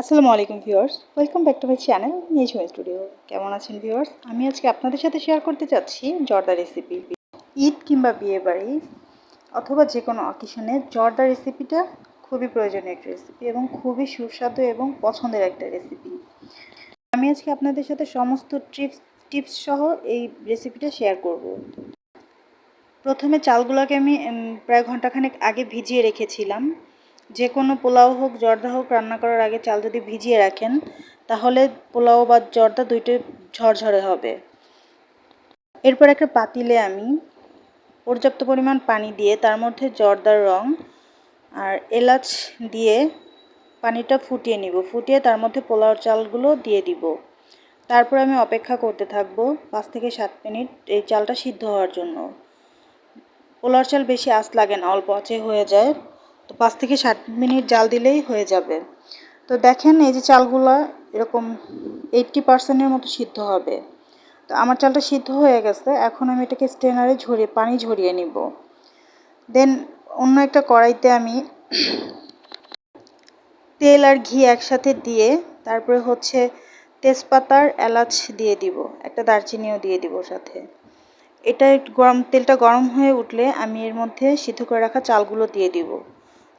আসসালামু আলাইকুম viewers, welcome back to my channel নিয়েছো স্টুডিও। কেমন আছেন ভিউয়ার্স? আমি আজকে আপনাদের সাথে শেয়ার করতে চাচ্ছি জর্দা রেসিপি ঈদ কিংবা বিয়ে বাড়ি অথবা যে কোনো অকেশনে জর্দা রেসিপিটা খুবই প্রয়োজনীয় একটা রেসিপি এবং খুবই সুস্বাদু এবং পছন্দের একটা রেসিপি আমি আজকে আপনাদের সাথে সমস্ত টিপস টিপস সহ এই রেসিপিটা শেয়ার করব। প্রথমে চালগুলোকে আমি প্রায় ঘন্টাখানেক আগে ভিজিয়ে রেখেছিলাম। যে কোনো পোলাও হোক, জর্দা হোক, রান্না করার আগে চাল যদি ভিজিয়ে রাখেন, তাহলে পোলাও বা জর্দা দুইটাই ঝরঝরে হবে। এরপর একটা পাতিলে আমি পর্যাপ্ত পরিমাণ পানি দিয়ে তার মধ্যে জর্দার রং আর এলাচ দিয়ে পানিটা ফুটিয়ে নিব। ফুটিয়ে তার মধ্যে পোলাও চালগুলো দিয়ে দিব। তারপর আমি অপেক্ষা করতে থাকব পাঁচ থেকে সাত মিনিট এই চালটা সিদ্ধ হওয়ার জন্য। পোলাওর চাল বেশি আঁচ লাগে না, অল্প আঁচে হয়ে যায়। তো পাঁচ থেকে সাত মিনিট জাল দিলেই হয়ে যাবে। তো দেখেন এই যে চালগুলো এরকম এইটটি পার্সেন্টের মতো সিদ্ধ হবে। তো আমার চালটা সিদ্ধ হয়ে গেছে, এখন আমি এটাকে স্ট্রেনারে ঝরিয়ে, পানি ঝরিয়ে নিব। দেন অন্য একটা কড়াইতে আমি তেল আর ঘি একসাথে দিয়ে তারপরে হচ্ছে তেজপাতার এলাচ দিয়ে দিব, একটা দারচিনিও দিয়ে দিব সাথে। এটা গরম, তেলটা গরম হয়ে উঠলে আমি এর মধ্যে সিদ্ধ করে রাখা চালগুলো দিয়ে দিব।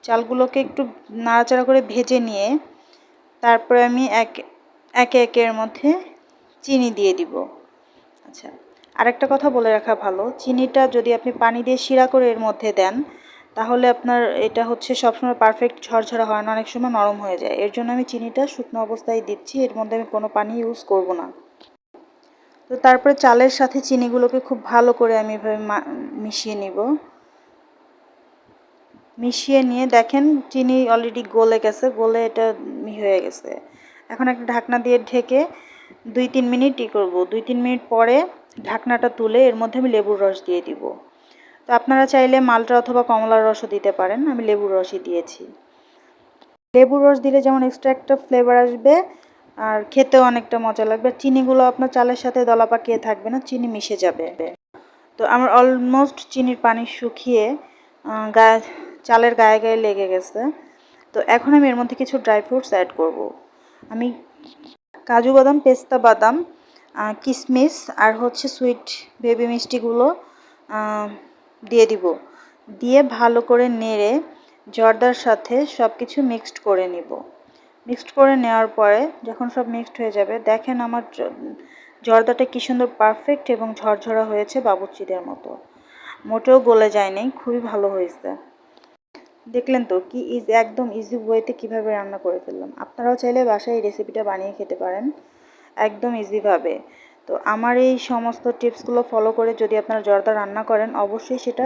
চালগুলোকে একটু নাড়াচাড়া করে ভেজে নিয়ে তারপরে আমি এক, একে একে এর মধ্যে চিনি দিয়ে দিব। আচ্ছা আরেকটা কথা বলে রাখা ভালো, চিনিটা যদি আপনি পানি দিয়ে শিরা করে এর মধ্যে দেন, তাহলে আপনার এটা হচ্ছে সবসময় পারফেক্ট ঝরঝরা হয় না, অনেক সময় নরম হয়ে যায়। এর জন্য আমি চিনিটা শুকনো অবস্থায় দিচ্ছি, এর মধ্যে আমি কোনো পানি ইউজ করব না। তো তারপরে চালের সাথে চিনিগুলোকে খুব ভালো করে আমি এভাবে মিশিয়ে নিব। মিশিয়ে নিয়ে দেখেন চিনি অলরেডি গলে গেছে, গলে এটা হয়ে গেছে। এখন একটা ঢাকনা দিয়ে ঢেকে দুই তিন মিনিট ই করব। দুই তিন মিনিট পরে ঢাকনাটা তুলে এর মধ্যে আমি লেবুর রস দিয়ে দিব। তো আপনারা চাইলে মালটা অথবা কমলার রসও দিতে পারেন, আমি লেবুর রসই দিয়েছি। লেবুর রস দিলে যেমন এক্সট্রা একটা ফ্লেভার আসবে, আর খেতেও অনেকটা মজা লাগবে। চিনিগুলো আপনার চালের সাথে দলা পাকিয়ে থাকবে না, চিনি মিশে যাবে। তো আমার অলমোস্ট চিনির পানি শুকিয়ে গায়ে চালের গায়ে গায়ে লেগে গেছে। তো এখন আমি এর মধ্যে কিছু ড্রাই ফ্রুটস অ্যাড করব। আমি কাজু বাদাম, পেস্তা বাদাম কিশমিশ আর হচ্ছে সুইট বেবি মিষ্টিগুলো দিয়ে দিব। দিয়ে ভালো করে নেড়ে জর্দার সাথে সব কিছু মিক্সড করে নিব। মিক্সড করে নেওয়ার পরে যখন সব মিক্সড হয়ে যাবে, দেখেন আমার জর্দাটা কী সুন্দর পারফেক্ট এবং ঝরঝরা হয়েছে বাবুচিদের মতো। মোটেও গলে যায়নি খুবই ভালো হয়েছে। দেখলেন তো কি ইজ, একদম ইজি ওয়েতে কীভাবে রান্না করে ফেললাম। আপনারাও চাইলে বাসায় এই রেসিপিটা বানিয়ে খেতে পারেন। একদম ইজিভাবে তো আমার এই সমস্ত টিপসগুলো ফলো করে যদি আপনারা জর্দা রান্না করেন, অবশ্যই সেটা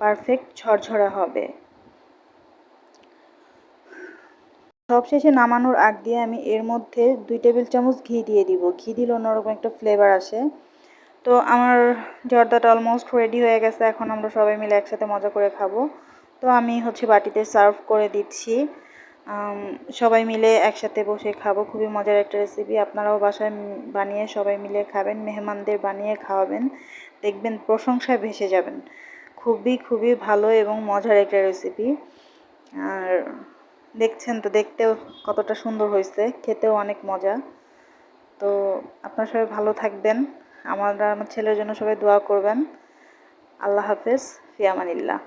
পারফেক্ট ঝরঝরা হবে। সবশেষে নামানোর আগ দিয়ে আমি এর মধ্যে দুই টেবিল চামচ ঘি দিয়ে দিব। ঘি দিলে অন্যরকম একটা ফ্লেভার আসে। তো আমার জর্দাটা অলমোস্ট রেডি হয়ে গেছে। এখন আমরা সবাই মিলে একসাথে মজা করে খাব। তো আমি হচ্ছে বাটিতে সার্ভ করে দিচ্ছি। সবাই মিলে একসাথে বসে খাব, খুবই মজার একটা রেসিপি আপনারাও বাসায় বানিয়ে সবাই মিলে খাবেন, মেহমানদের বানিয়ে খাওয়াবেন। দেখবেন প্রশংসায় ভেসে যাবেন। খুবই খুবই ভালো এবং মজার একটা রেসিপি আর দেখছেন তো, দেখতেও কতটা সুন্দর হয়েছে, খেতেও অনেক মজা। তো আপনারা সবাই ভালো থাকবেন। আমার আমার ছেলের জন্য সবাই দোয়া করবেন। আল্লাহ হাফেজ, ফিয়ামানিল্লাহ।